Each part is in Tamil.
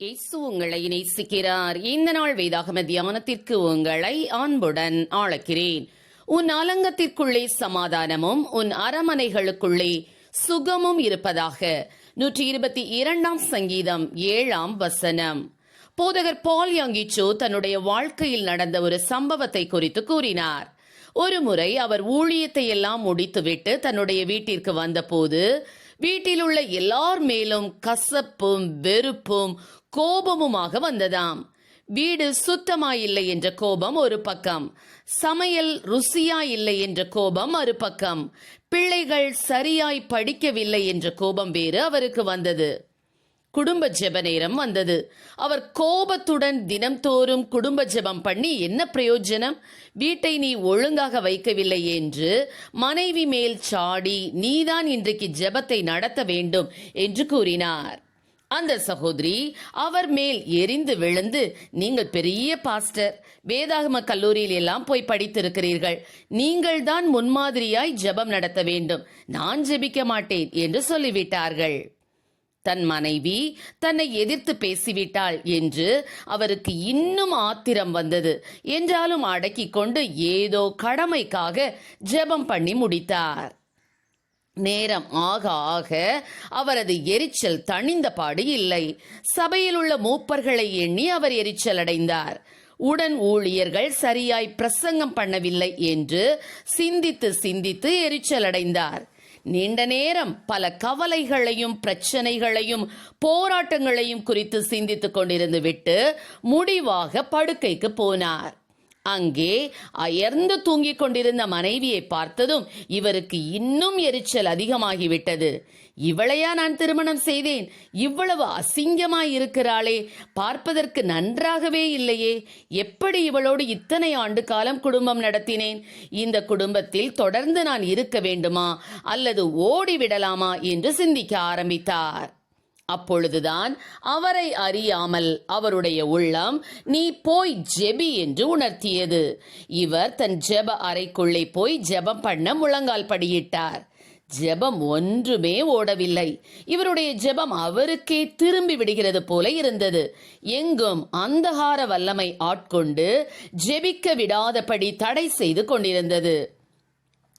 இயேசு உங்களை நேசிக்கிறார் இந்த நாள் வேதாகம தியானத்திற்கு உங்களை அன்புடன் ஆளக்கிறேன். உன் அலங்கத்திற்குள்ளே சமாதானமும் உன் அரமனைகளுக்குள்ளே சுகமும் இருப்பதாக நூற்றி இருபத்தி இரண்டாம் சங்கீதம் ஏழாம் வசனம். போதகர் பால் யாங்கிச்சோ தன்னுடைய வாழ்க்கையில் நடந்த ஒரு சம்பவத்தை குறித்து கூறினார். ஒருமுறை அவர் ஊழியத்தை எல்லாம் முடித்துவிட்டு தன்னுடைய வீட்டிற்கு வந்தபோது வீட்டில் உள்ள எல்லார் மேலும் கசப்பும் வெறுப்பும் கோபமுமாக வந்ததாம். வீடு சுத்தமாயில்லை என்ற கோபம் ஒரு பக்கம். சமையல் ருசியா இல்லை என்ற கோபம் ஒரு பக்கம். பிள்ளைகள் சரியாய் படிக்கவில்லை என்ற கோபம் வேறு அவருக்கு வந்தது. குடும்ப ஜெப நேரம் வந்தது. அவர் கோபத்துடன் தினம்தோறும் குடும்ப ஜெபம் பண்ணி என்ன பிரயோஜனம்? வீட்டை நீ ஒழுங்காக வைக்கவில்லை என்று மனைவி மேல் சாடி நீதான் இன்றைக்கு ஜெபத்தை நடத்த வேண்டும் என்று கூறினார். அந்த சகோதரி அவர் மேல் எரிந்து விழுந்து நீங்கள் பெரிய பாஸ்டர் வேதாகம கல்லூரியில் எல்லாம் போய் படித்திருக்கிறீர்கள். நீங்கள் தான் முன்மாதிரியாய் ஜெபம் நடத்த வேண்டும். நான் ஜெபிக்க மாட்டேன் என்று சொல்லிவிட்டார்கள். தன் மனைவி தன்னை எதிர்த்து பேசிவிட்டாள் என்று அவருக்கு இன்னும் ஆத்திரம் வந்தது. என்றாலும் அடக்கிக் கொண்டு ஏதோ கடமைக்காக ஜெபம் பண்ணி முடித்தார். நேரம் ஆக ஆக அவரது எரிச்சல் தணிந்த பாடு இல்லை. சபையில் உள்ள மூப்பர்களை எண்ணி அவர் எரிச்சல் அடைந்தார். உடன் ஊழியர்கள் சரியாய் பிரசங்கம் பண்ணவில்லை என்று சிந்தித்து சிந்தித்து எரிச்சல் அடைந்தார். நீண்ட நேரம் பல கவலைகளையும் பிரச்சனைகளையும் போராட்டங்களையும் குறித்து சிந்தித்துக் கொண்டிருந்து விட்டு முடிவாக படுக்கைக்கு போனார். அங்கே அயர்ந்து தூங்கிக் கொண்டிருந்த மனைவியை பார்த்ததும் இவருக்கு இன்னும் எரிச்சல் அதிகமாகிவிட்டது. இவளையா நான் திருமணம் செய்தேன்? இவ்வளவு அசிங்கமாய் இருக்கிறாளே பார்ப்பதற்கு நன்றாகவே இல்லையே. எப்படி இவளோடு இத்தனை ஆண்டு காலம் குடும்பம் நடத்தினேன்? இந்த குடும்பத்தில் தொடர்ந்து நான் இருக்க வேண்டுமா? அல்லது ஓடிவிடலாமா? என்று சிந்திக்க ஆரம்பித்தார். அப்பொழுதுதான் அவரை அறியாமல் அவருடைய உள்ளம் நீ போய் ஜெபி என்று உணர்த்தியது. இவர் தன் ஜெப அறைக்குள்ளே போய் ஜெபம் பண்ண முழங்கால் படியிட்டார். ஜெபம் ஒன்றுமே ஓடவில்லை. இவருடைய ஜெபம் அவருக்கே திரும்பி விடுகிறது போல இருந்தது. எங்கும் அந்தகார வல்லமை ஆட்கொண்டு ஜெபிக்க விடாதபடி தடை செய்து கொண்டிருந்தது.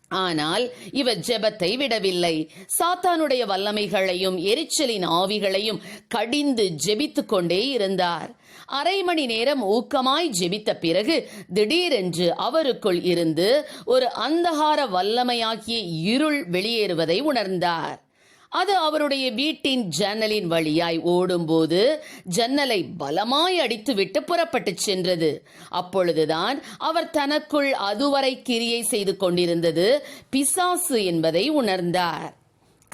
ஆனால் இவர் ஜெபத்தை விடவில்லை. சாத்தானுடைய வல்லமைகளையும் எரிச்சலின் ஆவிகளையும் கடிந்து ஜெபித்துக் கொண்டே இருந்தார். அரை மணி நேரம் ஊக்கமாய் ஜெபித்த பிறகு திடீரென்று அவருக்குள் இருந்து ஒரு அந்தகார வல்லமையாகிய இருள் வெளியேறுவதை உணர்ந்தார். அது அவருடைய வீட்டின் ஜன்னலின் வழியாய் ஓடும்போது ஜன்னலை பலமாய் அடித்துவிட்டு புறப்பட்டு சென்றது. அப்பொழுதுதான் அவர் தனக்குள் அதுவரை கிரியை செய்து கொண்டிருந்தது பிசாசு என்பதை உணர்ந்தார்.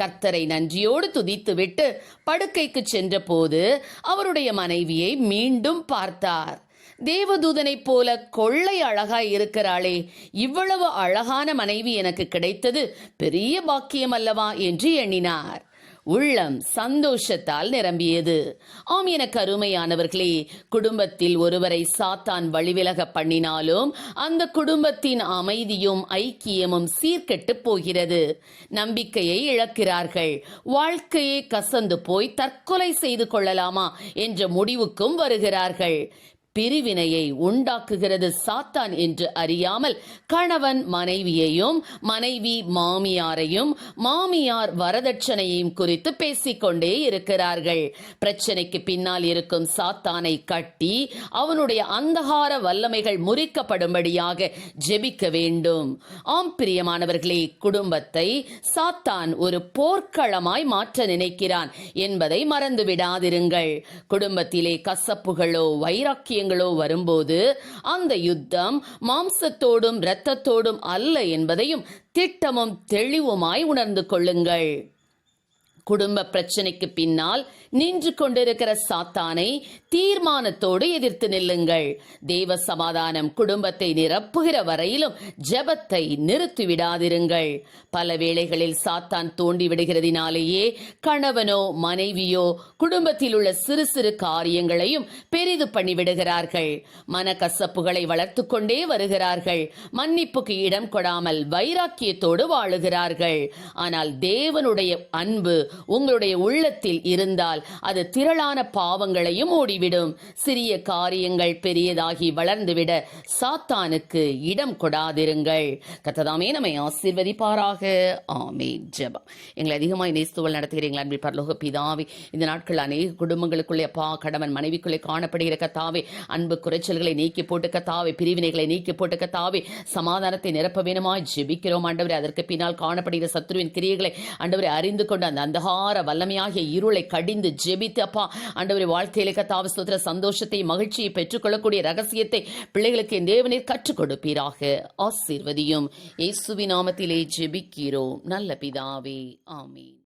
கர்த்தரை நன்றியோடு துதித்துவிட்டு படுக்கைக்கு சென்றபோது அவருடைய மனைவியை மீண்டும் பார்த்தார். தேவதூதனைப் போல கொள்ளை அழகாய் இருக்கிறாளே. இவ்வளவு அழகான மனைவி எனக்கு கிடைத்தது பெரிய பாக்கியம் அல்லவா என்று எண்ணினார். உள்ளம் சந்தோஷத்தால் நிரம்பியது. ஆம் எனக்கு அருமையானவர்களே குடும்பத்தில் ஒருவரை சாத்தான் வழிவிலக பண்ணினாலும் அந்த குடும்பத்தின் அமைதியும் ஐக்கியமும் சீர்கெட்டு போகிறது. நம்பிக்கையை இழக்கிறார்கள். வாழ்க்கையை கசந்து போய் தற்கொலை செய்து கொள்ளலாமா என்ற முடிவுக்கும் வருகிறார்கள். பிரிவினையை உண்டாக்குகிறது சாத்தான் என்று அறியாமல் கணவன் மனைவியையும் மனைவி மாமியாரையும் மாமியார் வரதட்சணையையும் குறித்து பேசிக்கொண்டே இருக்கிறார்கள். பிரச்சனைக்கு பின்னால் இருக்கும் சாத்தானை கட்டி அவனுடைய அந்தகார வல்லமைகள் முறிக்கப்படும்படியாக ஜெபிக்க வேண்டும். ஆம் பிரியமானவர்களே குடும்பத்தை சாத்தான் ஒரு போர்க்களமாய் மாற்ற நினைக்கிறான் என்பதை மறந்து விடாதிருங்கள் குடும்பத்திலே கசப்புகளோ வைராக்கிய காரியங்களோ வரும்போது அந்த யுத்தம் மாம்சத்தோடும் இரத்தத்தோடும் அல்ல என்பதையும் திட்டமும் தெளிவுமாய் உணர்ந்து கொள்ளுங்கள். குடும்ப பிரச்சனைக்கு பின்னால் நின்று கொண்டிருக்கிற சாத்தானை தீர்மானத்தோடு எதிர்த்து நில்லுங்கள். தேவ சமாதானம் குடும்பத்தை நிரப்புகிற வரையிலும் ஜெபத்தை நிறுத்தி விடாதிருங்கள் பல வேளைகளில் சாத்தான் தோண்டி விடுகிறதினாலேயே கணவனோ மனைவியோ குடும்பத்தில் உள்ள சிறு சிறு காரியங்களையும் பெரிது பண்ணிவிடுகிறார்கள். மனக்கசப்புகளை வளர்த்து கொண்டே வருகிறார்கள். மன்னிப்புக்கு இடம் கொடாமல் வைராக்கியத்தோடு வாழுகிறார்கள். ஆனால் தேவனுடைய அன்பு உங்களுடைய உள்ளத்தில் இருந்தால் அது திரளான பாவங்களையும் மூடிவிடும். சிறிய காரியங்கள் பெரியதாகி வளர்ந்துவிட சாத்தானுக்கு இடம் கொடாதிருங்கள். கத்ததாமே நம்மை ஆசீர்வதிப்பாராக. ஆமே ஜபம். எங்களை அதிகமாக நேஸ்துவல் நடத்துகிறீங்களா அன்பி பரலோக பிதாவே. இந்த நாட்கள் அநேக குடும்பங்களுக்குள்ளே பா கடவன் மனைவிக்குள்ளே காணப்படுகிற கத்தாவே அன்பு குறைச்சல்களை நீக்கி போட்டு கத்தாவே பிரிவினைகளை நீக்கி போட்டு கத்தாவே சமாதானத்தை நிரப்ப வேணுமா ஜெபிக்கிறோம் ஆண்டவரே. அதற்கு பின்னால் காணப்படுகிற சத்ருவின் கிரியைகளை ஆண்டவரை அறிந்து கொண்டு அந்த அந்தகார வல்லமையாகிய இருளை கடிந்து ஜெபித்து அப்பா ஆண்டவரை வாழ்க்கையில கத்தாவ ஸ்தோத்திர சந்தோஷத்தை மகிழ்ச்சியை பெற்றுக்கொள்ளக்கூடிய ரகசியத்தை பிள்ளைகளுக்கு என் தேவனீர் கற்றுக் கொடுப்பீராக. ஆசீர்வதியும். இயேசுவி நாமத்திலே ஜெபிக்கிறோம். நல்ல பிதாவே ஆமீன்.